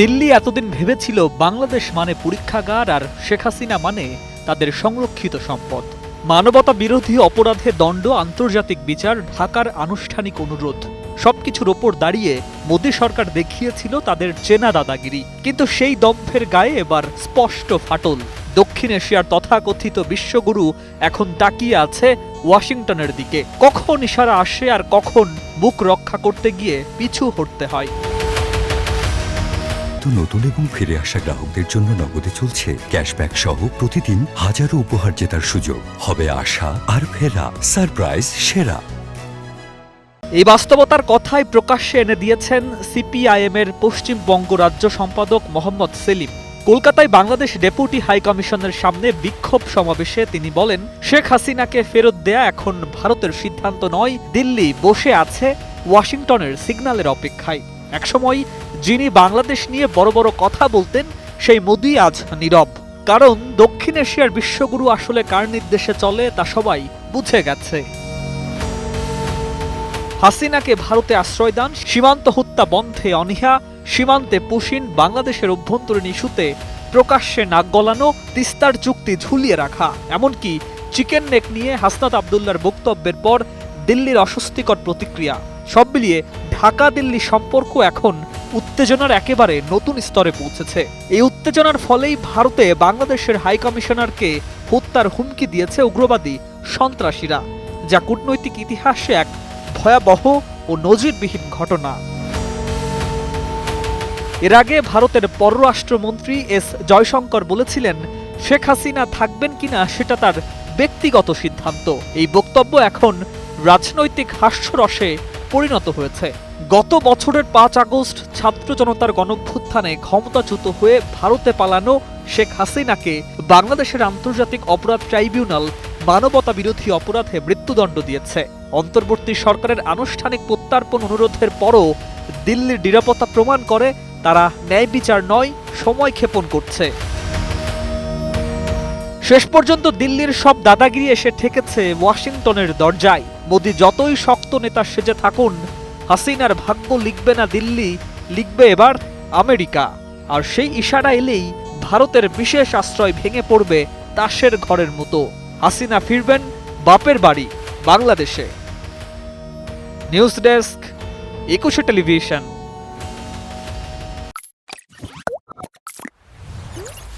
দিল্লি এতদিন ভেবেছিল বাংলাদেশ মানে পরীক্ষাগার আর শেখ হাসিনা মানে তাদের সংরক্ষিত সম্পদ। মানবতা বিরোধী অপরাধে দণ্ড, আন্তর্জাতিক বিচার, ঢাকার আনুষ্ঠানিক অনুরোধ, সবকিছুর ওপর দাঁড়িয়ে মোদী সরকার দেখিয়েছিল তাদের চেনা দাদাগিরি। কিন্তু সেই দম্ভের গায়ে এবার স্পষ্ট ফাটল। দক্ষিণ এশিয়ার তথাকথিত বিশ্বগুরু এখন তাকিয়ে আছে ওয়াশিংটনের দিকে। কখন ইশারা আসে আর কখন মুখ রক্ষা করতে গিয়ে পিছু হটতে হয়। তো নতুন এবং ফিরে আসা গ্রাহকদের জন্য নগদে চলছে ক্যাশব্যাক সহ প্রতিদিন হাজারো উপহার জেতার সুযোগ। হবে আশা আর ফেরা। সারপ্রাইজ, সেরা। এই বাস্তবতার কথাই প্রকাশ্যে এনে দিয়েছেন সিপিআইএম এর পশ্চিমবঙ্গ রাজ্য সম্পাদক মোহাম্মদ সেলিম। কলকাতায় বাংলাদেশ ডেপুটি হাই কমিশনের সামনে বিক্ষোভ সমাবেশে তিনি বলেন, শেখ হাসিনাকে ফেরত দেয়া এখন ভারতের সিদ্ধান্ত নয়, দিল্লি বসে আছে ওয়াশিংটনের সিগন্যালের অপেক্ষায়। একসময় যিনি বাংলাদেশ নিয়ে বড় বড় কথা বলতেন, সেই মোদি আজ নীরব। কারণ দক্ষিণ এশিয়ার বিশ্বগুরু আসলে কার নির্দেশে চলে তা সবাই বুঝে গেছে। হাসিনাকে ভারতে আশ্রয় দান, সীমান্ত হত্যা বন্ধে অনীহা, সীমান্তে পুশিন বাংলাদেশের অভ্যন্তরীণ ইস্যুতে প্রকাশ্যে নাক গলানো, তিস্তার চুক্তি ঝুলিয়ে রাখা, এমনকি চিকেন নেক নিয়ে হাসনাত আবদুল্লার বক্তব্যের পর দিল্লির অস্বস্তিকর প্রতিক্রিয়া। সব মিলিয়ে ঢাকা দিল্লি সম্পর্ক এখন উত্তেজনার একেবারে নতুন স্তরে পৌঁছেছে। এই উত্তেজনার ফলেই ভারতে বাংলাদেশের হাই কমিশনারকে হত্যার হুমকি দিয়েছে উগ্রবাদী সন্ত্রাসীরা, যা কূটনৈতিক ইতিহাসে এক ভয়াবহ ও নজিরবিহীন ঘটনা। এর আগে ভারতের পররাষ্ট্রমন্ত্রী এস জয়শঙ্কর বলেছিলেন, শেখ হাসিনা থাকবেন কিনা সেটা তার ব্যক্তিগত সিদ্ধান্ত। এই বক্তব্য এখন রাজনৈতিক হাস্যরসে পরিণত হয়েছে। গত বছরের পাঁচ আগস্ট ছাত্র জনতার গণভ্যুত্থানে ক্ষমতাচ্যুত হয়ে ভারতে পালানো শেখ হাসিনাকে বাংলাদেশের আন্তর্জাতিক অপরাধ ট্রাইব্যুনাল মানবতা বিরোধী অপরাধে মৃত্যুদণ্ড দিয়েছে। অন্তর্বর্তী সরকারের আনুষ্ঠানিক প্রত্যার্পণ অনুরোধের পরও দিল্লির নিরাপত্তা প্রমাণ করে তারা ন্যায় বিচার নয়, সময় ক্ষেপণ করছে। শেষ পর্যন্ত দিল্লির সব দাদাগিরি এসে ঠেকেছে ওয়াশিংটনের দরজায়। মোদি যতই শক্ত নেতা সেজে থাকুন, হাসিনার ভাগ্য লিখবে না দিল্লি, লিখবে এবার আমেরিকা। আর সেই ইশারা এলেই ভারতের বিশেষ আশ্রয় ভেঙে পড়বে তাসের ঘরের মতো। হাসিনা ফিরবেন বাপের বাড়ি, বাংলাদেশে। News desk, Ekushey television.